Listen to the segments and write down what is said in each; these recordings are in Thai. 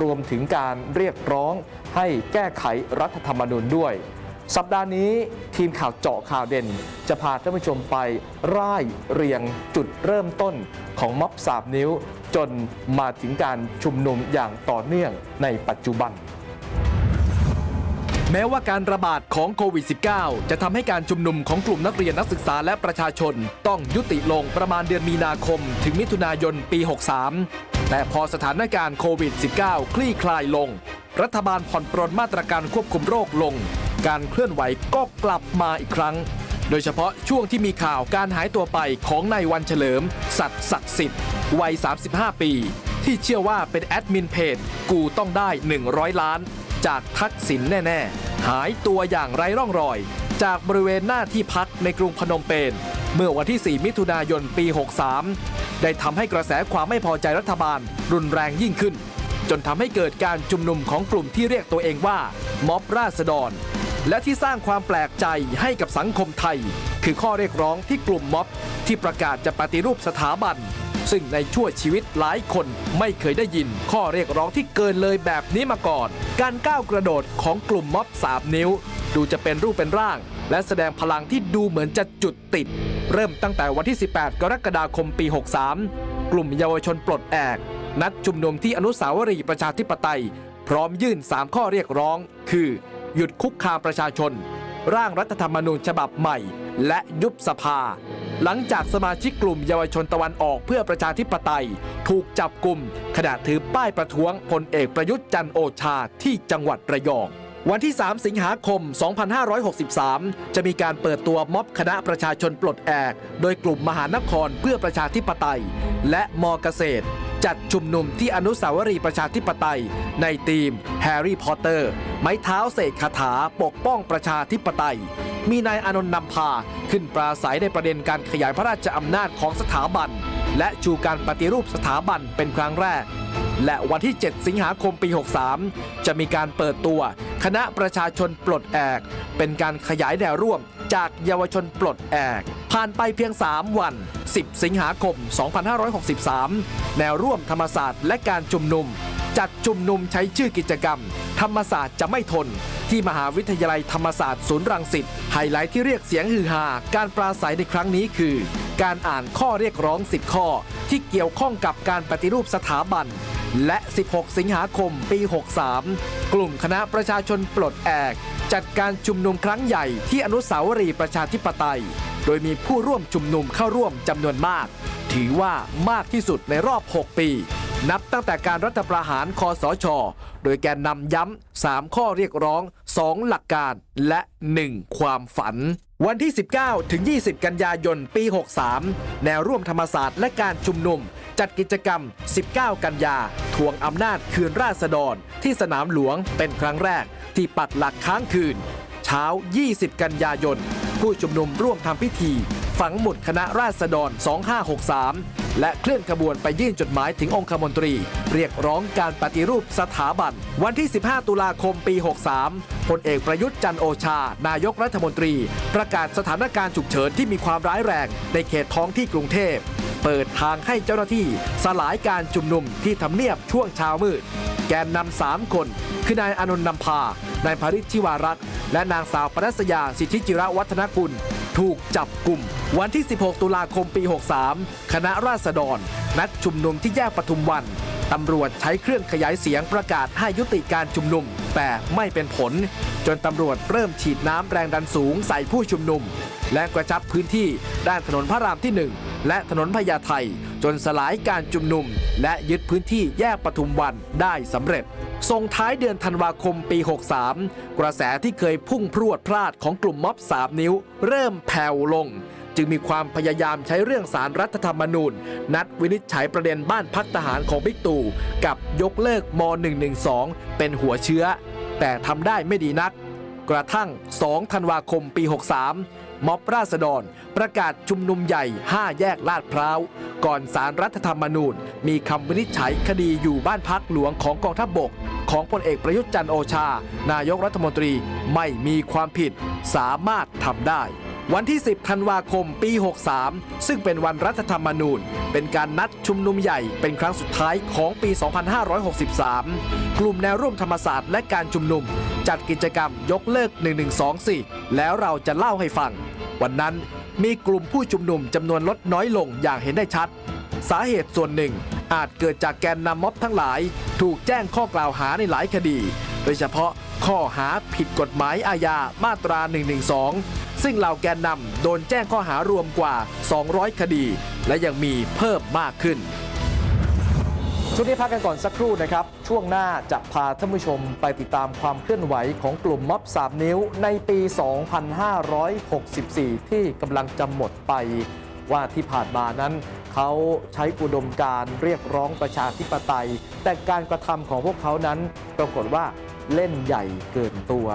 รวมถึงการเรียกร้องให้แก้ไขรัฐธรรมนูญด้วย สัปดาห์นี้ทีมข่าวเจาะข่าวเด่น จะพาท่านผู้ชมไปร่ายเรียงจุดเริ่มต้นของม็อบสามนิ้ว จนมาถึงการชุมนุมอย่างต่อเนื่องในปัจจุบันแม้ว่าการระบาดของโควิด -19 จะทำให้การชุมนุมของกลุ่มนักเรียนนักศึกษาและประชาชน ต้องยุติลงประมาณเดือนมีนาคม ถึงมิถุนายนปี 63 แต่พอสถานการณ์โควิด -19 คลี่คลายลง รัฐบาลผ่อนปรนมาตรการควบคุมโรคลง การเคลื่อนไหวก็กลับมาอีกครั้ง โดยเฉพาะช่วงที่มีข่าวการหายตัวไปของนายวันเฉลิม สัตย์ศักดิ์สิทธิ์วัย 35 ปี ที่เชื่อว่าเป็นแอดมินเพจ กูต้องได้ 100 ล้าน จากทักษิณแน่ ๆ หายตัวอย่างไร้ร่องรอย จากบริเวณหน้าที่พักในกรุงพนมเปญ เมื่อวันที่ 4 มิถุนายนปี 63 ได้ทำให้กระแสความไม่พอใจรัฐบาล รุนแรงยิ่งขึ้น จนทำให้เกิดการชุมนุมของกลุ่มที่เรียกตัวเองว่า ม็อบราษฎร และที่สร้างความแปลกใจให้กับสังคมไทย คือข้อเรียกร้องที่กลุ่มม็อบ ที่ประกาศจะปฏิรูปสถาบัน ซึ่งในชั่วชีวิตหลายคนไม่เคยได้ยิน ข้อเรียกร้องที่เกินเลยแบบนี้มาก่อน การก้าวกระโดดของกลุ่มม็อบ3นิ้ว ดูจะเป็นรูปเป็นร่าง และแสดงพลังที่ดูเหมือนจะจุดติด เริ่มตั้งแต่วันที่ 18 กรกฎาคมปี 63 กลุ่มเยาวชนปลดแอก นัดชุมนุมที่อนุสาวรีย์ประชาธิปไตย พร้อมยื่น 3 ข้อเรียกร้อง คือ หยุดคุกคามประชาชน ร่างรัฐธรรมนูญฉบับใหม่ และยุบสภา หลังจากสมาชิกกลุ่มเยาวชนตะวันออกเพื่อประชาธิปไตย ถูกจับกลุ่มขณะถือป้ายประท้วงพลเอกประยุทธ์จันโอชาที่จังหวัดระยอง วันที่ 3 สิงหาคม 2563 จะมีการเปิดตัวม็อบคณะประชาชนปลดแอก โดยกลุ่มมหานครเพื่อประชาธิปไตย และมอเกษตร จัดชุมนุมที่อนุสาวรีย์ประชาธิปไตย ในทีมแฮร์รี่พอตเตอร์ ไม้เท้าเสกคาถาปกป้องประชาธิปไตย มีนายอนนท์นำพา ขึ้นปราศัยในประเด็นการขยายพระราชอำนาจของสถาบัน และชูการปฏิรูปสถาบันเป็นครั้งแรก และวันที่ 7 สิงหาคมปี 63 จะมีการเปิดตัวคณะประชาชนปลดแอก เป็นการขยายแนวร่วมจากเยาวชนปลดแอก ผ่านไปเพียง 3 วัน 10 สิงหาคม 2563 แนวร่วมธรรมศาสตร์และการชุมนุม จัดชุมนุมใช้ชื่อกิจกรรม ธรรมศาสตร์จะไม่ทน ที่มหาวิทยาลัยธรรมศาสตร์ศูนย์รังสิตไฮไลท์ที่เรียกเสียงฮือฮาการปราศัยในครั้งนี้คือ การอ่านข้อเรียกร้อง 10 ข้อ ที่เกี่ยวข้องกับการปฏิรูปสถาบัน และ 16 สิงหาคม ปี 63 กลุ่มคณะประชาชนปลดแอก จัดการชุมนุมครั้งใหญ่ที่อนุสาวรีย์ประชาธิปไตย โดยมีผู้ร่วมชุมนุมเข้าร่วมจำนวนมาก ถือว่ามากที่สุดในรอบ 6 ปี นับตั้งแต่การรัฐประหารคอสช โดยแกนนำย้ำ 3 ข้อเรียกร้อง 2 หลักการและ 1 ความฝัน วันที่ 19 ถึง 20 กันยายน ปี 63 แนวร่วมธรรมศาสตร์และการชุมนุม จัดกิจกรรม 19 กันยา ทวงอำนาจคืนราษฎร ที่สนามหลวงเป็นครั้งแรก ที่ปักหลักค้างคืน เช้า 20 กันยายน ผู้ชุมนุมร่วมทำพิธี ฝังหมุดคณะราษฎร 2563 และเคลื่อนขบวนไปยื่นจดหมายถึงองคมนตรี เรียกร้องการปฏิรูปสถาบัน วันที่ 15 ตุลาคมปี 63พลเอกประยุทธ์จันโอชา นายกรัฐมนตรี ประกาศสถานการณ์ฉุกเฉินที่มีความร้ายแรงในเขตท้องที่กรุงเทพ เปิดทางให้เจ้าหน้าที่สลายการชุมนุมที่ทำเนียบช่วงเช้ามืด แกนนำสามคน คือนายอนนท์นำพา นายภริชชิวารักษ์ และนางสาวปนัสยาสิทธิจิระวัฒนกุล ถูกจับกลุ่ม วันที่ 16 ตุลาคมปี 63 คณะราษฎร นัดชุมนุมที่แยกปทุมวันตำรวจใช้เครื่องขยายเสียงประกาศให้ยุติการชุมนุม แต่ไม่เป็นผล จนตำรวจเริ่มฉีดน้ำแรงดันสูงใส่ผู้ชุมนุม และกระชับพื้นที่ด้านถนนพระรามที่ 1และถนนพญาไทจนสลายการชุมนุม และยึดพื้นที่แยกปทุมวันได้สำเร็จ ส่งท้ายเดือนธันวาคมปี 63 กระแสที่เคยพุ่งพรวดพลาดของกลุ่มม็อบ3นิ้ว เริ่มแผ่วลง จึงมีความพยายามใช้เรื่องสารรัฐธรรมนูญ นัดวินิจฉัยประเด็นบ้านพักทหารของบิ๊กตู่กับยกเลิกม .112 เป็นหัวเชื้อ แต่ทำได้ไม่ดีนัก กระทั่ง 2 ธันวาคมปี 63 ม็อบราษฎร ประกาศชุมนุมใหญ่ 5 แยกลาดพร้าว ก่อนสารรัฐธรรมนูญ มีคำวินิจฉัยคดีอยู่บ้านพักหลวงของกองทัพบบก ของพลเอกประยุทธ์จันโอชา นายกรัฐมนตรีไม่มีความผิด สามารถทำได้วันที่ 10 ธันวาคม ปี 63 ซึ่งเป็นวันรัฐธรรมนูญ เป็นการนัดชุมนุมใหญ่เป็นครั้งสุดท้ายของปี 2563 กลุ่มแนวร่วมธรรมศาสตร์และการชุมนุม จัดกิจกรรมยกเลิก 1124 แล้วเราจะเล่าให้ฟัง วันนั้นมีกลุ่มผู้ชุมนุมจำนวนลดน้อยลงอย่างเห็นได้ชัด สาเหตุส่วนหนึ่งอาจเกิดจากแกนนำม็อบทั้งหลาย ถูกแจ้งข้อกล่าวหาในหลายคดี โดยเฉพาะข้อหาผิดกฎหมายอาญามาตรา 112 ซึ่งเหล่าแกนนำโดนแจ้งข้อหารวมกว่า 200 คดี และยังมีเพิ่มมากขึ้น ช่วงนี้พักกันก่อนสักครู่นะครับ ช่วงหน้าจะพาท่านผู้ชมไปติดตามความเคลื่อนไหวของกลุ่มม็อบ 3 นิ้วในปี 2564 ที่กำลังจะหมดไปว่าที่ผ่านมานั้น เขาใช้อุดมการเรียกร้องประชาธิปไตย แต่การกระทำของพวกเขานั้นปรากฏว่าเล่นใหญ่เกินตัว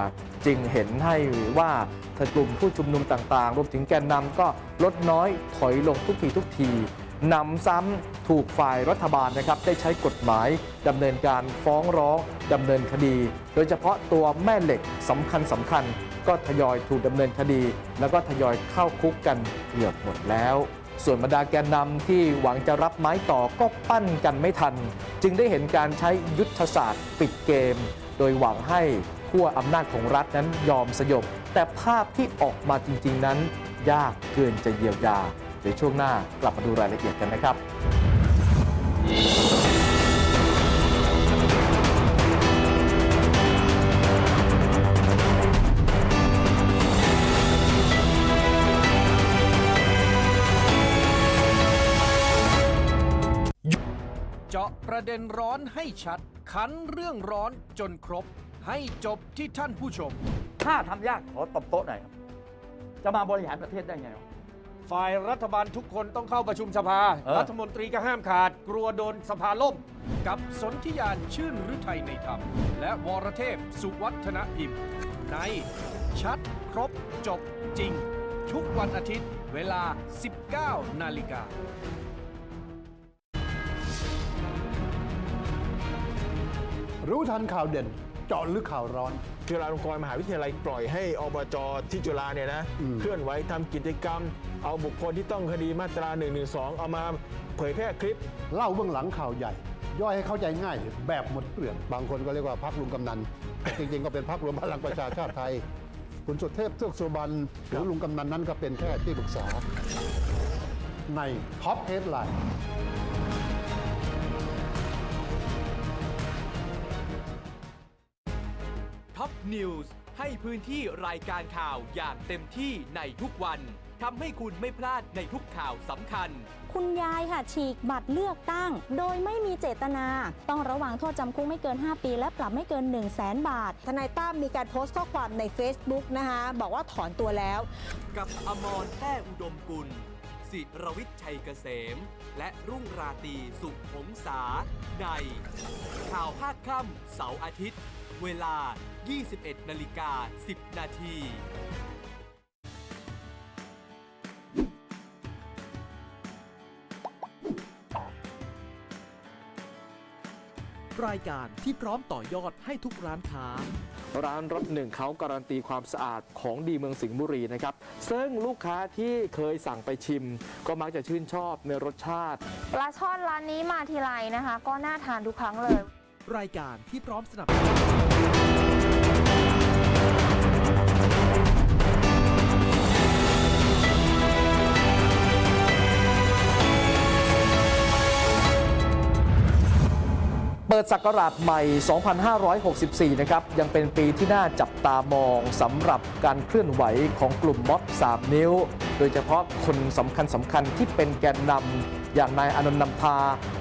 จึงเห็นให้ว่าถ้ากลุ่มผู้ชุมนุมต่างๆ รวมถึงแกนนำก็ลดน้อยถอยลงทุกทีทุกที นำซ้ำถูกฝ่ายรัฐบาลนะครับได้ใช้กฎหมายดำเนินการฟ้องร้องดำเนินคดี โดยเฉพาะตัวแม่เหล็กสำคัญสำคัญ ก็ทยอยถูกดำเนินคดี แล้วก็ทยอยเข้าคุกกันเกือบหมดแล้ว ส่วนบรรดาแกนนำที่หวังจะรับไม้ต่อก็ปั้นกันไม่ทัน จึงได้เห็นการใช้ยุทธศาสตร์ปิดเกม โดยหวังให้ขั้วอำนาจของรัฐนั้นยอมสยบแต่ภาพที่ออกมาจริง ๆ นั้น ยากเกินจะเยียวยา เดี๋ยวช่วงหน้ากลับมาดูรายละเอียดกันนะครับเจาะประเด็นร้อนให้ชัด ขันเรื่องร้อนจนครบ ให้จบที่ท่านผู้ชม ถ้าทำยากขอตบโต๊ะหน่อยครับ จะมาบริหารประเทศได้ไงวะ ฝ่ายรัฐบาลทุกคนต้องเข้าประชุมสภา เออ รัฐมนตรีก็ห้ามขาด กลัวโดนสภาล่ม กับสนธิยานชื่นฤทัยในธรรม และวรเทพสุวัฒนพิมพ์ ใน ชัดครบจบจริง ทุกวันอาทิตย์เวลา 19 นาฬิกา รู้ทันข่าวเด่นเจาะลึกข่าวร้อนจุฬาลงกรณ์มหาวิทยาลัยปล่อยให้อบจที่จุฬาเนี่ยนะอืมเคลื่อนไหวทำกิจกรรม เอาบุคคลที่ต้องคดีมาตรา1นึเอามาเผยแพร่คลิป เล่าเบื้องหลังข่าวใหญ่ ย่อยให้เข้าใจง่าย แบบหมดเปลือกบางคนก็เรียกว่าพักลุงกำนันแต่จริงๆก็เป็นพักรวมพลังประชาชาติไทย คุณสุเทพเทือกสุบรรณหรือลุงกำนันนั้นก็เป็นแค่ที่ปรึกษาในท็อปเฮดไลน์ ท็อปนิวส์ให้พื้นที่รายการข่าวอย่างเต็มที่ในทุกวันทำให้คุณไม่พลาดในทุกข่าวสำคัญ คุณยายค่ะฉีกบัตรเลือกตั้ง โดยไม่มีเจตนา ต้องระวังโทษจำคุกไม่เกิน 5 ปี และปรับไม่เกิน 1 0 0 0 0แสนบาท ทนายตั้มมีการโพสต์ข้อความใน Facebook นะคะ บอกว่าถอนตัวแล้ว กับอมรแต้อุดมกุลสิรวิทย์ชัยเกษม และรุ่งราตรีสุขหงษาในข่าวภาคค่ำเสาร์อาทิตย์ เวลา 21นาฬิกา 10 นาทีรายการที่พร้อมต่อยอดให้ทุกร้านค้า ร้านรถหนึ่งเขาการันตีความสะอาดของดีเมืองสิงห์บุรีนะครับ ซึ่งลูกค้าที่เคยสั่งไปชิม ก็มักจะชื่นชอบในรสชาติปลาช่อนร้านนี้มาทีไรนะคะ ก็น่าทานทุกครั้งเลย รายการที่พร้อมสนับ เปิดศักราชใหม่ 2564 นะครับ ยังเป็นปีที่น่าจับตามองสำหรับการเคลื่อนไหวของกลุ่มม็อบ 3 นิ้ว โดยเฉพาะคนสำคัญสำคัญที่เป็นแกนนำ อย่างนายอานนท์นำพา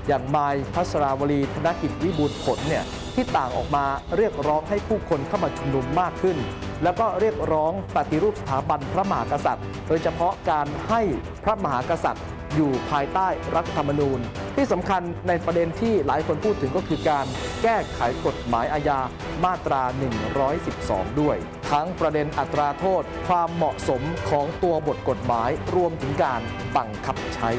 อย่างมายพัสราวลีธนกิจวิบูลผลเนี่ยที่ต่างออกมาเรียกร้องให้ผู้คนเข้ามาชุมนุมมากขึ้น แล้วก็เรียกร้องปฏิรูปสถาบันพระมหากษัตริย์ โดยเฉพาะการให้พระมหากษัตริย์ อยู่ภายใต้รัฐธรรมนูญ ที่สำคัญในประเด็นที่หลายคนพูดถึงก็คือการแก้ไขกฎหมายอาญามาตรา 112 ด้วย ทั้งประเด็นอัตราโทษ ความเหมาะสมของตัวบทกฎหมายรวมถึงการบังคับใช้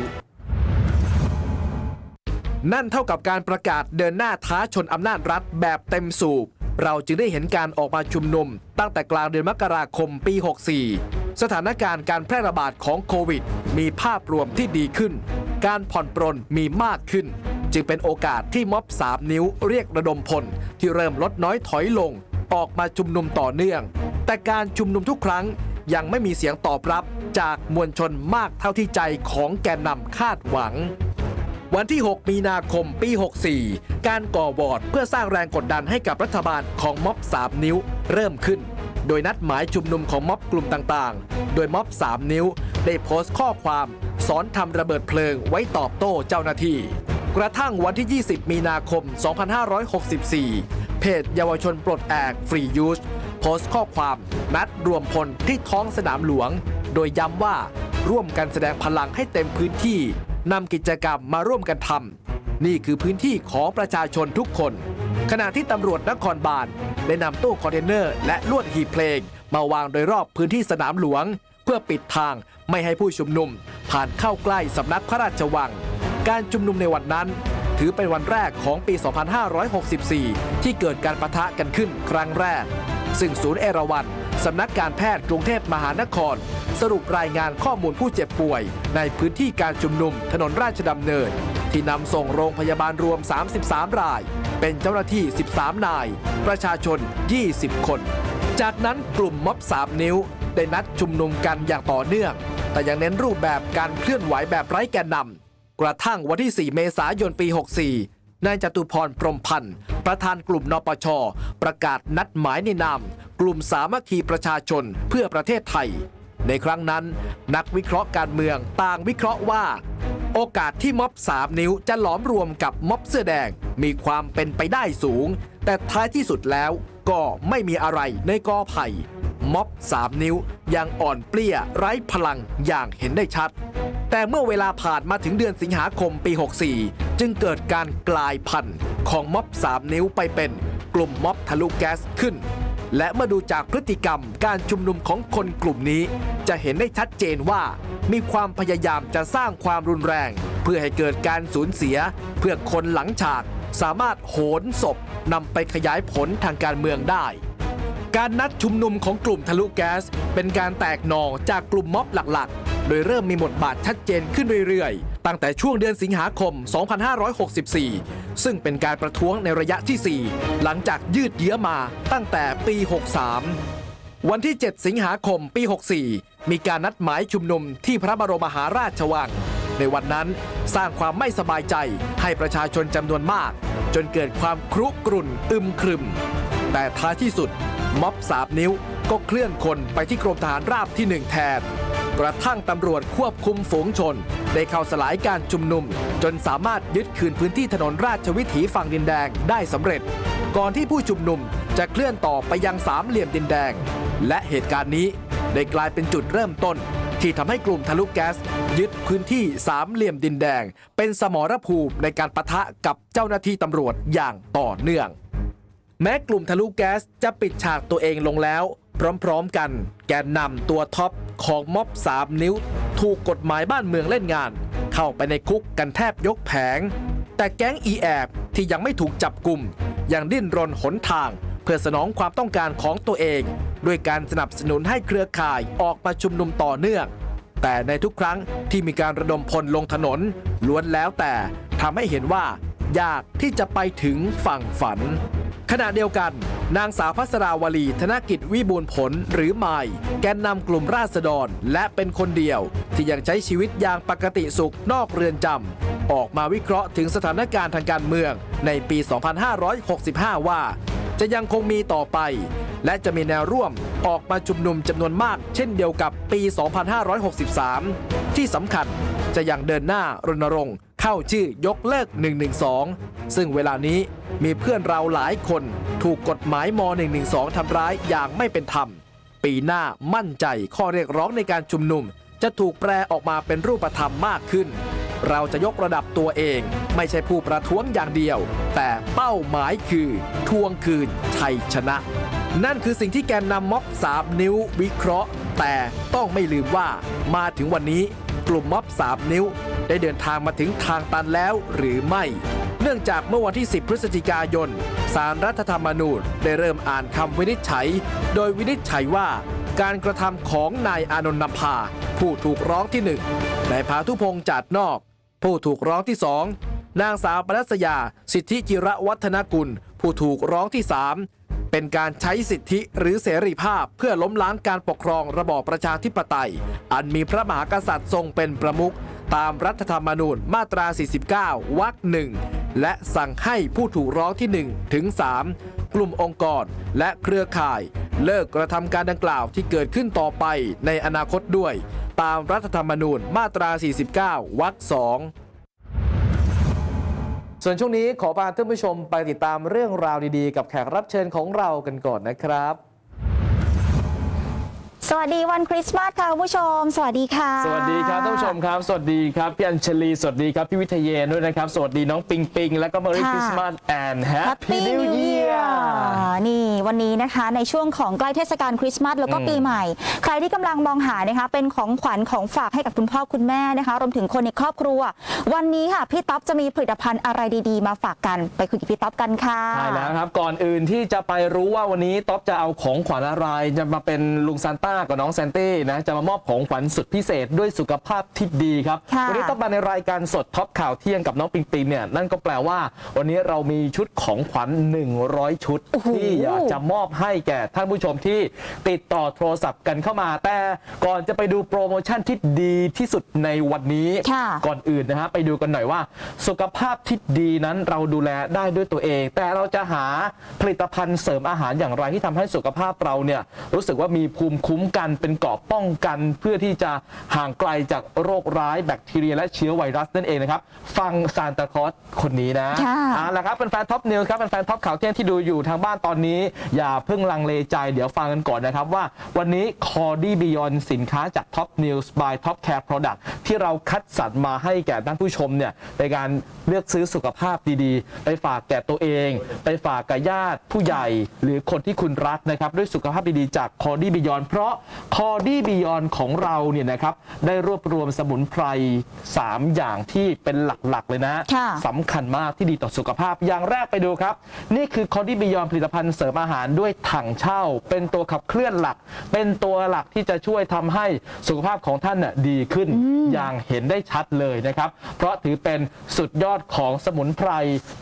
นั่นเท่ากับการประกาศเดินหน้าท้าชนอำนาจรัฐแบบเต็มสูบ เราจึงได้เห็นการออกมาชุมนุม ตั้งแต่กลางเดือนมกราคมปี 64 สถานการณ์การแพร่ระบาดของโควิด มีภาพรวมที่ดีขึ้น การผ่อนปรนมีมากขึ้น จึงเป็นโอกาสที่ม็อบ 3 นิ้วเรียกระดมพล ที่เริ่มลดน้อยถอยลง ออกมาชุมนุมต่อเนื่อง แต่การชุมนุมทุกครั้งยังไม่มีเสียงตอบรับจากมวลชนมากเท่าที่ใจของแกนนำคาดหวัง วันที่ 6 มีนาคมปี 64 การก่อวอร์ดเพื่อสร้างแรงกดดันให้กับรัฐบาลของม็อบ 3 นิ้วเริ่มขึ้น โดยนัดหมายชุมนุมของม็อบกลุ่มต่างๆ โดยม็อบ 3 นิ้ว ได้โพสต์ข้อความ สอนทำระเบิดเพลิงไว้ตอบโต้เจ้าหน้าที่ กระทั่งวันที่ 20 มีนาคม 2564 เพจเยาวชนปลดแอกฟรียูชโพสต์ข้อความนัดรวมพลที่ท้องสนามหลวง โดยย้ำว่าร่วมกันแสดงพลังให้เต็มพื้นที่ นำกิจกรรมมาร่วมกันทำนี่คือพื้นที่ของประชาชนทุกคน ขณะที่ตำรวจนครบาลได้นำตู้คอนเทนเนอร์ และลวดหีบเพลง มาวางโดยรอบพื้นที่สนามหลวง เพื่อปิดทางไม่ให้ผู้ชุมนุม ผ่านเข้าใกล้สำนักพระราชวัง การชุมนุมในวันนั้น ถือเป็นวันแรกของปี 2564 ที่เกิดการประทะกันขึ้นครั้งแรก ซึ่งศูนย์เอราวัณ สำนักการแพทย์กรุงเทพมหานคร สรุปรายงานข้อมูลผู้เจ็บป่วย ในพื้นที่การชุมนุมถนนราชดำเนิน ที่นำส่งโรงพยาบาลรวม 33 ราย เป็นเจ้าหน้าที่ 13 นาย ประชาชน 20 คน จากนั้นกลุ่มม็อบ 3 นิ้ว ได้นัดชุมนุมกันอย่างต่อเนื่อง แต่ยังเน้นรูปแบบการเคลื่อนไหวแบบไร้แกนนำกระทั่งวันที่ 4 เมษายนปี 64 นายจตุพรพรมพันธ์ ประธานกลุ่มนปช ประกาศนัดหมายในนาม กลุ่มสามัคคีประชาชนเพื่อประเทศไทย ในครั้งนั้น นักวิเคราะห์การเมืองต่างวิเคราะห์ว่า โอกาสที่ม็อบ3นิ้วจะหลอมรวมกับม็อบเสื้อแดงมีความเป็นไปได้สูง แต่ท้ายที่สุดแล้วก็ไม่มีอะไรในกอไผ่ม็อบ3นิ้วยังอ่อนเปลี้ยไร้พลังอย่างเห็นได้ชัด แต่เมื่อเวลาผ่านมาถึงเดือนสิงหาคมปี 64 จึงเกิดการกลายพันธุ์ของม็อบ 3 นิ้วไปเป็นกลุ่มม็อบทะลุแก๊สขึ้น และเมื่อดูจากพฤติกรรมการชุมนุมของคนกลุ่มนี้ จะเห็นได้ชัดเจนว่ามีความพยายามจะสร้างความรุนแรง เพื่อให้เกิดการสูญเสีย เพื่อคนหลังฉากสามารถโหนศพนำไปขยายผลทางการเมืองได้ การนัดชุมนุมของกลุ่มทะลุแก๊ส เป็นการแตกหน่อจากกลุ่มม็อบหลักๆ โดยเริ่มมีบทบาทชัดเจนขึ้นเรื่อยๆ ตั้งแต่ช่วงเดือนสิงหาคม 2564 ซึ่งเป็นการประท้วงในระยะที่ 4 หลังจากยืดเยื้อมาตั้งแต่ปี 63 วันที่ 7 สิงหาคมปี 64 มีการนัดหมายชุมนุมที่พระบรมมหาราชวัง ในวันนั้นสร้างความไม่สบายใจให้ประชาชนจำนวนมาก จนเกิดความครุกรุ่นอึมครึมแต่ท้ายที่สุด ม็อบสามนิ้วก็เคลื่อนคนไปที่กรมทหารราบที่หนึ่งแทน กระทั่งตำรวจควบคุมฝูงชน ได้เข้าสลายการชุมนุม จนสามารถยึดคืนพื้นที่ถนนราชวิถีฝั่งดินแดงได้สำเร็จ ก่อนที่ผู้ชุมนุมจะเคลื่อนต่อไปยังสามเหลี่ยมดินแดง และเหตุการณ์นี้ได้กลายเป็นจุดเริ่มต้น ที่ทำให้กลุ่มทะลุแก๊ส ยึดพื้นที่สามเหลี่ยมดินแดง เป็นสมรภูมิในการปะทะกับเจ้าหน้าที่ตำรวจอย่างต่อเนื่อง แม้กลุ่มทะลุแก๊สจะปิดฉากตัวเองลงแล้ว พร้อมๆกัน แกนนำตัวท็อปของม็อบ 3 นิ้ว ถูกกฎหมายบ้านเมืองเล่นงาน เข้าไปในคุกกันแทบยกแผง แต่แก๊งอีแอบที่ยังไม่ถูกจับกลุ่ม ยังดิ้นรนหนทาง เพื่อสนองความต้องการของตัวเอง ด้วยการสนับสนุนให้เครือข่ายออกมาชุมนุมต่อเนื่อง แต่ในทุกครั้งที่มีการระดมพลลงถนน ล้วนแล้วแต่ทำให้เห็นว่ายากที่จะไปถึงฝั่งฝัน ขณะเดียวกัน นางสาวพัสราวลีธนกิจวิบูลผลหรือไมายแกนนำกลุ่มราษฎรและเป็นคนเดียว ที่ยังใช้ชีวิตอย่างปกติสุขนอกเรือนจำออกมาวิเคราะห์ถึงสถานการณ์ทางการเมืองในปี 2565 ว่า จะยังคงมีต่อไป และจะมีแนวร่วมออกมาชุมนุมจำนวนมาก เช่นเดียวกับปี 2563 ที่สำคัญจะยังเดินหน้ารณรงค์ เข้าชื่อยกเลิก 112 ซึ่งเวลานี้มีเพื่อนเราหลายคนถูกกฎหมายม 112 ทำร้ายอย่างไม่เป็นธรรม ปีหน้ามั่นใจข้อเรียกร้องในการชุมนุม จะถูกแปลออกมาเป็นรูปธรรมมากขึ้น เราจะยกระดับตัวเอง ไม่ใช่ผู้ประท้วงอย่างเดียว แต่เป้าหมายคือ ทวงคืนชัยชนะ นั่นคือสิ่งที่แกนนำม็อบ3นิ้ววิเคราะห์ แต่ต้องไม่ลืมว่ามาถึงวันนี้ กลุ่มม็อบ 3 นิ้ว ได้เดินทางมาถึงทางตันแล้วหรือไม่ เนื่องจากเมื่อวันที่ 10 พฤศจิกายน สารรัฐธรรมนูญได้เริ่มอ่านคำวินิจฉัย โดยวินิจฉัยว่าการกระทำของนายอานนท์นำพา ผู้ถูกร้องที่หนึ่งนายพาทุพงษ์จัดนอก ผู้ถูกร้องที่สองนางสาวปนัสยา สิทธิจิระวัฒนกุล ผู้ถูกร้องที่สาม เป็นการใช้สิทธิหรือเสรีภาพเพื่อล้มล้างการปกครองระบอบประชาธิปไตย อันมีพระมหากษัตริย์ทรงเป็นประมุขตามรัฐธรรมนูญมาตรา 49 วรรคหนึ่งและสั่งให้ผู้ถูกร้องที่ 1 ถึง 3 กลุ่มองค์กรและเครือข่าย เลิกกระทำการดังกล่าวที่เกิดขึ้นต่อไปในอนาคตด้วย ตามรัฐธรรมนูญมาตรา 49 วรรคสอง ส่วนช่วงนี้ขอพาท่านผู้ชมไปติดตามเรื่องราวดีๆ กับแขกรับเชิญของเรากันก่อนนะครับ สวัสดีวันคริสต์มาสค่ะคุณผู้ชม สวัสดีค่ะ สวัสดีครับท่านผู้ชมครับ สวัสดีครับพี่อัญชลี สวัสดีครับพี่วิทยเยนด้วยนะครับ สวัสดีน้องปิงปิง แล้วก็มารีค่ะคริสต์มาสแอนด์แฮป Happy ปี้นิว New เยีย Year นี่วันนี้นะคะในช่วงของใกล้เทศกาลคริสต์มาสแล้วก็อืมปีใหม่ ใครที่กำลังมองหานะคะเป็นของขวัญของฝากให้กับคุณพ่อคุณแม่นะคะรวมถึงคนในครอบครัว วันนี้ค่ะพี่ต๊อบจะมีผลิตภัณฑ์อะไรดีๆ มาฝากกันไปคุยกับพี่ต๊อบกันค่ะ ใช่แล้วครับ ก่อนอื่นที่จะไปรู้ว่าวันนี้ต๊อบจะเอาของขวัญอะไรจะมาเป็นลุงซานต้ากับน้องแซนตี้นะจะมามอบของขวัญสุดพิเศษด้วยสุขภาพที่ดีครับ ค่ะวันี้ต้องมาในรายการสดท็อปข่าวเที่ยงกับน้องปิงปิงเนี่ยนั่นก็แปลว่า วันนี้เรามีชุดของขวัญ100 ชุดที่อยากจะมอบให้แก่ท่านผู้ชมที่ติดต่อโทรศัพท์กันเข้ามา แต่ก่อนจะไปดูโปรโมชั่นที่ดีที่สุดในวันนี้ ค่ะ ก่อนอื่นนะฮะไปดูกันหน่อยว่า สุขภาพที่ดีนั้นเราดูแลได้ด้วยตัวเอง แต่เราจะหาผลิตภัณฑ์เสริมอาหารอย่างไรที่ทำให้สุขภาพเราเนี่ยรู้สึกว่ามีภูมิคุ้มกันเป็นเกราะป้องกัน เพื่อที่จะห่างไกลจากโรคร้ายแบคทีเรียและเชื้อไวรัสนั่นเองนะครับ ฟังซานตาคลอสคนนี้นะค่ะเอาละครับเป็นแฟนท็อปนิวครับเป็นแฟนท็อปข่าวเที่ยงที่ดูอยู่ทางบ้านตอนนี้ อย่าเพิ่งลังเลใจเดี๋ยวฟังกันก่อนนะครับว่าวันนี้คอดี้บิยอนสินค้าจากท็อปนิวส์ by Top Care Product ที่เราคัดสรรมาให้แก่ท่านผู้ชมเนี่ยในการเลือกซื้อสุขภาพดีๆ ไปฝากแก่ตัวเอง ไปฝากกับญาติผู้ใหญ่ หรือคนที่คุณรักนะครับด้วยสุขภาพดีๆจากคอดี้บิยอนเพราะคอดี้บิยอนของเราเนี่ยนะครับได้รวบรวมสมุนไพร 3 อย่างที่เป็นหลักๆ เลยนะค่ะสำคัญมากที่ดีต่อสุขภาพอย่างแรกไปดูครับ นี่คือคอดี้บิยอนผลิตภัณฑ์เสริมอาหารด้วยถังเช่า เป็นตัวขับเคลื่อนหลัก เป็นตัวหลักที่จะช่วยทำให้สุขภาพของท่านน่ะดีขึ้นอย่างเห็นได้ชัดเลยนะครับ เพราะถือเป็นสุดยอดของสมุนไพร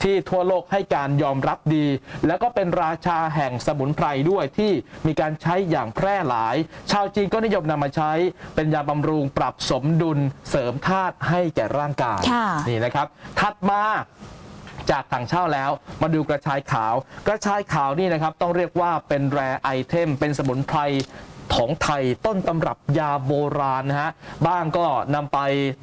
ที่ทั่วโลกให้การยอมรับดี แล้วก็เป็นราชาแห่งสมุนไพรด้วยที่มีการใช้อย่างแพร่หลายชาวจีนก็นิยมนำมาใช้เป็นยาบำรุงปรับสมดุลเสริมธาตุให้แก่ร่างกายค่ะนี่นะครับ ถัดมาจากถังเช่าแล้วมาดูกระชายขาว กระชายขาวนี่นะครับต้องเรียกว่าเป็นแรไอเทม เป็นสมุนไพร ของไทยต้นตำรับยาโบราณนะฮะบ้างก็นำไป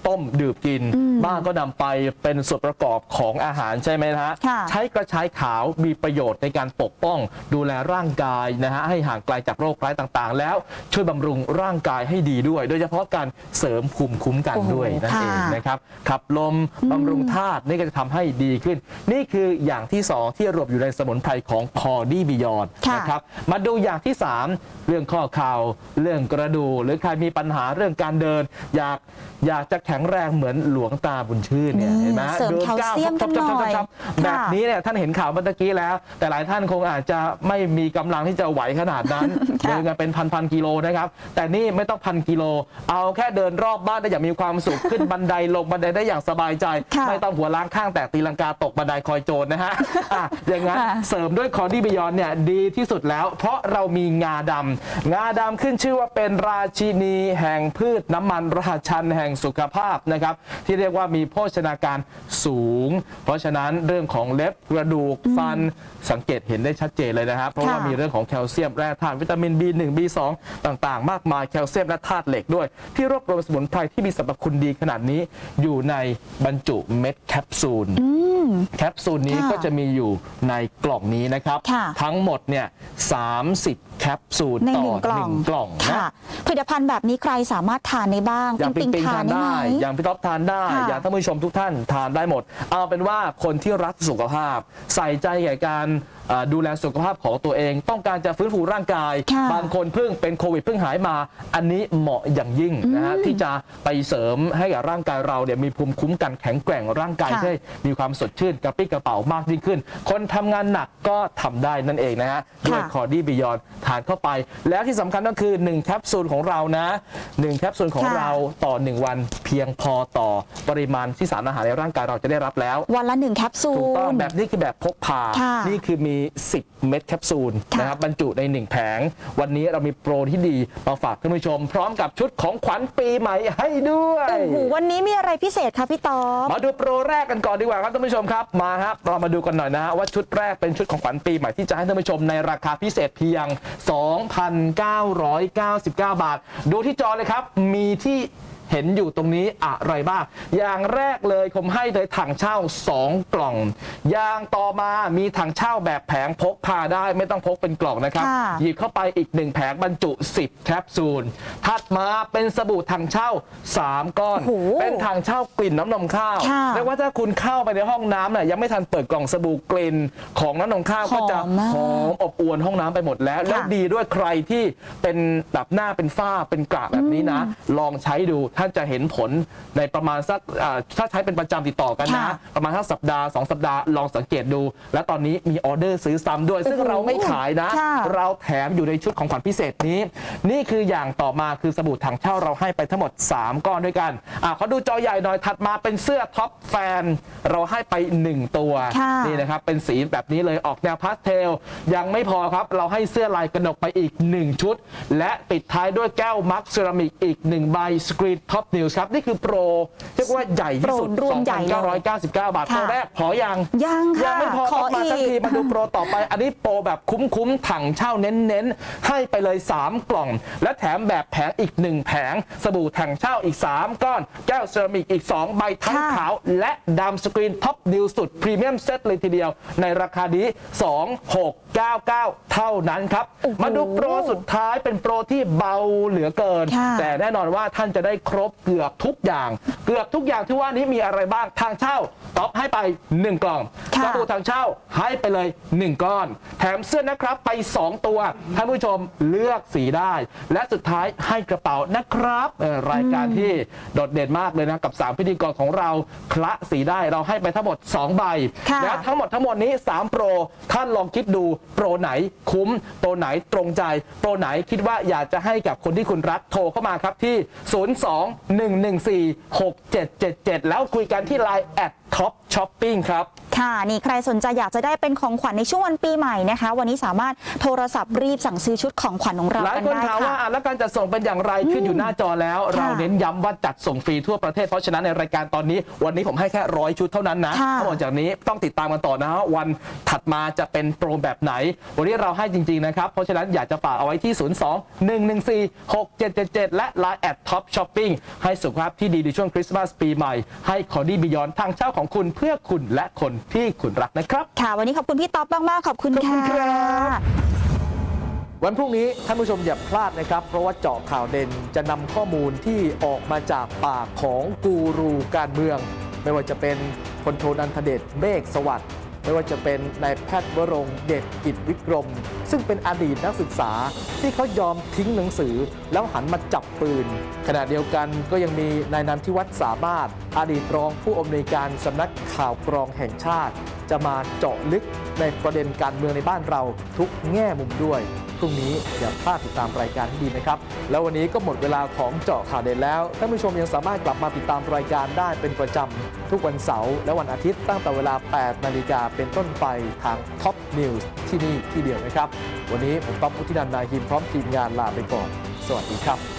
ต้มดื่มกิน บ้างก็นำไปเป็นส่วนประกอบของอาหารใช่ไหมนะฮะค่ะใช้กระชายขาวมีประโยชน์ในการปกป้อง ดูแลร่างกายนะฮะให้ห่างไกลจากโรคร้ายต่างๆ แล้วช่วยบำรุงร่างกายให้ดีด้วย โดยเฉพาะการเสริมภูมิคุ้มกันโอ้โหด้วยนั่นเองค่ะนะครับขับลมบำรุงธาตุนี่ก็จะทำให้ดีขึ้น นี่คืออย่างที่ 2 ที่รวมอยู่ในสมุนไพรของคอดี้บิยอนค่ะนะครับมาดูอย่างที่ 3 เรื่องข้อเข่าเรื่องกระดูกหรือใครมีปัญหาเรื่องการเดิน อยากอยากจะแข็งแรงเหมือนหลวงตาบุญชื่นเนี่ยนี่เห็นไหมเสริมดิแคลเซียมกันหน่อยชับๆๆๆๆแบบค่ะนี้เนี่ยท่านเห็นข่าวเมื่อกี้แล้ว แต่หลายท่านคงอาจจะไม่มีกำลังที่จะไหวขนาดนั้นค่ะเดินกันเป็นพันพันๆกิโลนะครับ แต่นี่ไม่ต้องพันกิโล เอาแค่เดินรอบบ้านได้อย่างมีความสุขขึ้นบันไดลงบันไดได้อย่างสบายใจค่ะไม่ต้องหัวล้างข้างแตกตีลังกาตกบันไดคอยโจรนะฮะอะอย่างนั้นค่ะเสริมด้วยคอร์ดี้บิยอนเนี่ยดีที่สุดแล้ว เพราะเรามีงาดำงาดำขึ้นชื่อว่าเป็นราชินีแห่งพืชน้ำมันราชันแห่งสุขภาพนะครับ ที่เรียกว่ามีโภชนาการสูง เพราะฉะนั้นเรื่องของเล็บกระดูกฟันสังเกตเห็นได้ชัดเจนเลยนะครับ เพราะว่าค่ะมีเรื่องของแคลเซียมแร่ธาตุวิตามิน B1 B2 ต่างๆ มากมายแคลเซียมและธาตุเหล็กด้วย ที่รวบรวมสมุนไพรที่มีสรรพคุณดีขนาดนี้อยู่ในบรรจุเม็ดแคปซูลแคปซูลนี้ค่ะก็จะมีอยู่ในกล่องนี้นะครับค่ะทั้งหมดเนี่ย30แคปซูลในต่หอนึ่งกล่อง หนึ่งกล่องนะค่ะผลิตภัณฑ์แบบนี้ใครสามารถทานได้บ้างอย่างปิงปิงทานได้ไหม อย่างพี่ท็อปทานได้ ค่ะอย่างท่านผู้ชมทุกท่านทานได้หมด เอาเป็นว่าคนที่รักสุขภาพ ใส่ใจแก่การอ่า ดูแลสุขภาพของตัวเอง ต้องการจะฟื้นฟูร่างกายค่ะบางคนเพิ่งเป็นโควิดเพิ่งหายมา อันนี้เหมาะอย่างยิ่งนะฮะที่จะไปเสริมให้กับร่างกายเราเนี่ยมีภูมิคุ้มกันแข็งแกร่งร่างกายค่ะให้มีความสดชื่นกระปรี้กระเป๋ามากยิ่งขึ้น คนทำงานหนักก็ทำได้นั่นเองนะฮะด้วยค่ะคอร์ดี้บิยอนทานเข้าไป แล้วที่สำคัญก็คือ1แคปซูลของเรานะ1แคปซูลของค่ะเราต่อ 1 วันเพียงพอต่อปริมาณที่สารอาหารในร่างกายเราจะได้รับแล้ว วันละหนึ่งแคปซูลถูกต้องแบบนี้คือแบบพกพาค่ะนี่คือมี10 เม็ดแคปซูลค่ะนะครับบรรจุใน 1 แผง วันนี้เรามีโปรที่ดีมาฝากท่านผู้ชม พร้อมกับชุดของขวัญปีใหม่ให้ด้วยโอ้โหวันนี้มีอะไรพิเศษคะพี่ต๊อบมาดูโปรแรกกันก่อนดีกว่าครับท่านผู้ชมครับมาครับเรามาดูกันหน่อยนะฮะว่าชุดแรกเป็นชุดของขวัญปีใหม่ที่จะให้ท่านผู้ชมในราคาพิเศษเพียง 2,999 บาท ดูที่จอเลยครับมีที่ เห็นอยู่ตรงนี้อะไรบ้าง อย่างแรกเลยผมให้เลยถังเช่า 2 กล่อง อย่างต่อมามีถังเช่าแบบแผงพกพาได้ไม่ต้องพกเป็นกล่องนะครับ ค่ะหยิบเข้าไปอีก 1 แผงบรรจุ 10 แคปซูล ถัดมาเป็นสบู่ถังเช่า 3 ก้อน โอ้โหเป็นถังเช่ากลิ่นน้ำนมข้าวค่ะเรียกว่าถ้าคุณเข้าไปในห้องน้ำน่ะยังไม่ทันเปิดกล่องสบู่กลิ่นของน้ำนมข้าวหอมก็จะมาก หอมอบอวนห้องน้ำไปหมดแล้ว แล้วดีด้วยใครที่เป็นแบบหน้าเป็นฝ้าเป็นกระแบบนี้นะ ลองใช้ดูท่านจะเห็นผลในประมาณสักอ่าถ้าใช้เป็นประจำติดต่อกันนะค่ะประมาณสักสัปดาห์ 2 สัปดาห์ลองสังเกตดู และตอนนี้มีออเดอร์ซื้อซ้ำด้วย ซึ่งโอ้โหเราไม่ขายนะค่ะเราแถมอยู่ในชุดของขวัญพิเศษนี้ นี่คืออย่างต่อมาคือสบู่ถังเช่าเราให้ไปทั้งหมด 3 ก้อนด้วยกันอะขอดูจอใหญ่หน่อยถัดมาเป็นเสื้อท็อปแฟน เราให้ไป 1 ตัวค่ะนี่นะครับเป็นสีแบบนี้เลยออกแนวพาสเทล ยังไม่พอครับเราให้เสื้อลายกระหนกไปอีก 1 ชุด และปิดท้ายด้วยแก้วมักเซรามิกอีก1ใบสกรีนท็อปนิวส์ครับ นี่คือโปรเรียกว่าใหญ่ที่สุด โปรรวมใหญ่เลย2,999 บาทค่ะตัวแรกพอยัง ยังค่ะยังไม่พอขอครับมาอีกทั้งทีมาดูโปรต่อไป อันนี้โปรแบบคุ้มๆถังเช่าเน้นๆ ให้ไปเลย 3 กล่อง และแถมแบบแผงอีก 1 แผง สบู่ถังเช่าอีก 3 ก้อน แก้วเซรามิกอีก 2 ใบทั้งค่ะ ขาว และดำสกรีนท็อปดิวสุดพรีเมียมเซตเลยทีเดียว ในราคานี้ 2699 เท่านั้นครับ มาดูโปรสุดท้ายเป็นโปรที่เบาเหลือเกิน ค่ะ แต่แน่นอนว่าท่านจะได้ครบเกือบทุกอย่าง เกือบทุกอย่างที่ว่านี้มีอะไรบ้างทางเช่าท็อปให้ไป 1 กล่องค่ะ สบู่ทางเช่าให้ไปเลย 1 ก้อน แถมเสื้อนะครับไป 2 ตัวท่านผู้ชมเลือกสีได้ และสุดท้ายให้กระเป๋านะครับเอ่อรายการที่โดดเด่นมากเลยนะกับ 3 พิธีกรของเราคละสีได้เราให้ไปทั้งหมด 2 ใบ ค่ะ และทั้งหมดทั้งมวลนี้ 3 โปร ท่านลองคิดดูโปรไหนคุ้ม โปรไหนตรงใจ โปรไหนคิดว่าอยากจะให้กับคนที่คุณรักโทรเข้ามาครับที่02-114-6777 แล้วคุยกันที่ไลน์แอดท็อปช้อปปิ้งครับ ค่ะ นี่ใครสนใจอยากจะได้เป็นของขวัญในช่วงวันปีใหม่นะคะ วันนี้สามารถโทรศัพท์รีบสั่งซื้อชุดของขวัญของเราหลายกันคนได้ถามว่าค่ะ อะแล้วการจัดส่งเป็นอย่างไรขึ้นอยู่หน้าจอแล้ว ค่ะเราเน้นย้ำว่าจัดส่งฟรีทั่วประเทศเพราะฉะนั้นในรายการตอนนี้ วันนี้ผมให้แค่ร้อยชุดเท่านั้นนะค่ะทั้งหมดจากนี้ต้องติดตามกันต่อนะว่าวันถัดมาจะเป็นโปรแบบไหน วันนี้เราให้จริงๆนะครับเพราะฉะนั้นอยากจะฝากเอาไว้ที่ 02 114 6777 และ Line แอดท็อปช้อปปิ้งให้สุขภาพที่ดีในช่วงคริสต์มาสปีใหม่ให้คอดี้บิยอนทางเช่าของคุณเพื่อคุณและคนที่คุณรักนะครับ ค่ะ วันนี้ขอบคุณพี่ต๊อบมากๆขอบคุณขอบคุณค่ะครับวันพรุ่งนี้ท่านผู้ชมอย่าพลาดนะครับ เพราะว่าเจาะข่าวเด่นจะนำข้อมูลที่ออกมาจากปากของกูรูการเมือง ไม่ว่าจะเป็นพลโทนันทเดชเมฆสวัสดิ์ ไม่ว่าจะเป็นนายแพทย์วรงเดชกิจวิกรม ซึ่งเป็นอดีตนักศึกษาที่เขายอมทิ้งหนังสือ แล้วหันมาจับปืน ขณะเดียวกันก็ยังมีนายนันทิวัฒน์สามารถ อดีตรองผู้อำนวยการสำนักข่าวกรองแห่งชาติ จะมาเจาะลึกในประเด็นการเมืองในบ้านเราทุกแง่มุมด้วย พรุ่งนี้อย่าพลาดติดตามรายการให้ดีนะครับ แล้ววันนี้ก็หมดเวลาของเจาะข่าวเด่นแล้วท่านผู้ชมยังสามารถกลับมาติดตามรายการได้เป็นประจำทุกวันเสาร์และวันอาทิตย์ตั้งแต่เวลา 8 นาฬิกาเป็นต้นไปทาง Top News ที่นี่ที่เดียวนะครับ วันนี้ผมป๊อบพุทธินันนายิมพร้อมทีมงานลาไปก่อน สวัสดีครับ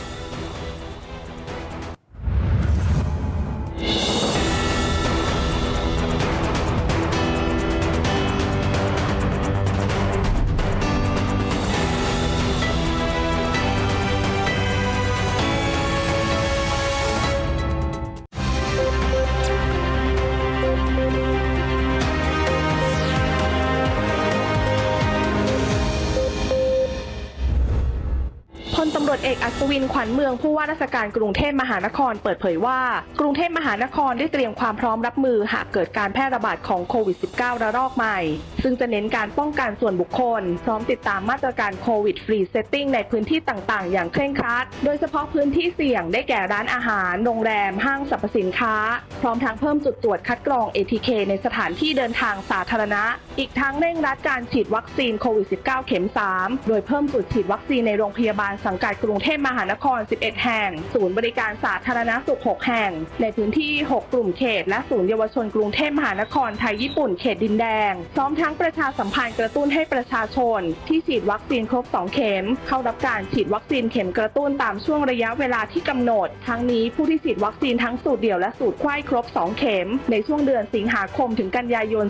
ำรวจเอกอัศวินขวัญเมืองผู้ว่าราชการกรุงเทพมหานครเปิดเผยว่า กรุงเทพมหานครได้เตรียมความพร้อมรับมือหากเกิดการแพร่ระบาดของโควิด -19 ระลอกใหม่ ซึ่งจะเน้นการป้องกันส่วนบุคคล พร้อมติดตามมาตรการโควิดฟรีเซตติ้งในพื้นที่ต่างๆ อย่างเคร่งครัด โดยเฉพาะพื้นที่เสี่ยงได้แก่ร้านอาหาร โรงแรม ห้างสรรพสินค้า พร้อมทั้งเพิ่มจุดตรวจคัดกรอง ATK ในสถานที่เดินทางสาธารณะ อีกทั้งเร่งรัดการฉีดวัคซีนโควิด -19 เข็ม 3 โดยเพิ่มจุดฉีดวัคซีนในโรงพยาบาลสังกัดกรุงเทพมหานคร 11 แห่ง ศูนย์บริการสาธารณสุข 6 แห่ง ในพื้นที่ 6 กลุ่มเขต และศูนย์เยาวชนกรุงเทพมหานครไทยญี่ปุ่นเขตดินแดงพร้อมทั้งประชาสัมพันธ์กระตุ้นให้ประชาชน ที่ฉีดวัคซีนครบ 2 เข็ม เข้ารับการฉีดวัคซีนเข็มกระตุ้นตามช่วงระยะเวลาที่กำหนด ทั้งนี้ผู้ที่ฉีดวัคซีนทั้งสูตรเดี่ยวและสูตรไข้ครบ 2 เข็ม ในช่วงเดือนสิงหาคมถึงกันยายน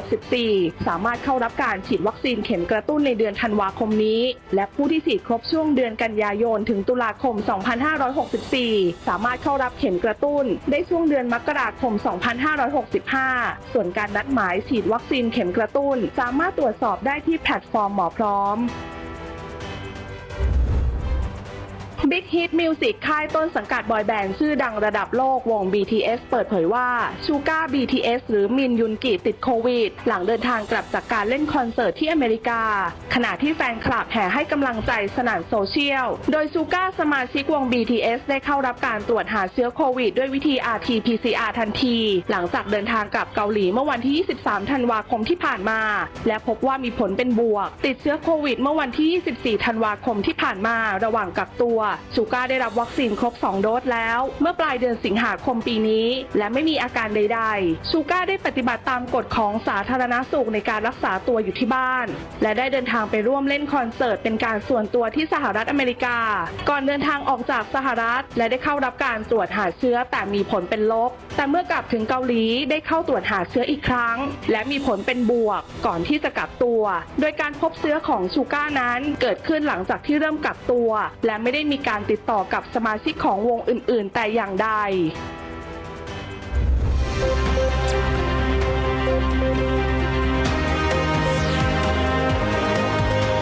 2564 สามารถเข้ารับการฉีดวัคซีนเข็มกระตุ้นในเดือนธันวาคมนี้ และผู้ที่ฉีดครบช่วงเดือนกันยายนถึงตุลาคม 2564 สามารถเข้ารับเข็มกระตุ้น ได้ช่วงเดือนมกราคม 2565 ส่วนการนัดหมายฉีดวัคซีนเข็มกระตุ้น สามารถตรวจสอบได้ที่แพลตฟอร์มหมอพร้อม Big Hit Music ค่ายต้นสังกัดบอยแบนด์ชื่อดังระดับโลกวง BTS เปิดเผยว่าชูก้า BTS หรือมินยุนกิติดโควิด หลังเดินทางกลับจากการเล่นคอนเสิร์ตที่อเมริกา ขณะที่แฟนคลับแห่ให้กำลังใจสนั่นโซเชียล โดยชูก้าสมาชิกวง BTS ได้เข้ารับการตรวจหาเชื้อโควิด ด้วยวิธี RT-PCR ทันที หลังจากเดินทางกลับเกาหลีเมื่อวันที่ 23 ธันวาคมที่ผ่านมา และพบว่ามีผลเป็นบวก ติดเชื้อโควิด เมื่อวันที่ 24 ธันวาคมที่ผ่านมาระหว่างกักตัวชูก้าได้รับวัคซีนครบ 2 โดสแล้ว เมื่อปลายเดือนสิงหาคมปีนี้ และไม่มีอาการใด ๆ ชูก้าได้ปฏิบัติตามกฎของสาธารณสุขในการรักษาตัวอยู่ที่บ้าน และได้เดินทางไปร่วมเล่นคอนเสิร์ตเป็นการส่วนตัวที่สหรัฐอเมริกา ก่อนเดินทางออกจากสหรัฐ และได้เข้ารับการตรวจหาเชื้อแต่มีผลเป็นลบ แต่เมื่อกลับถึงเกาหลีได้เข้าตรวจหาเชื้ออีกครั้ง และมีผลเป็นบวกก่อนที่จะกักตัว โดยการพบเชื้อของชูก้านั้นเกิดขึ้นหลังจากที่เริ่มกักตัว และไม่ได้มีการติดต่อกับสมาชิกของวงอื่น ๆ แต่อย่างใด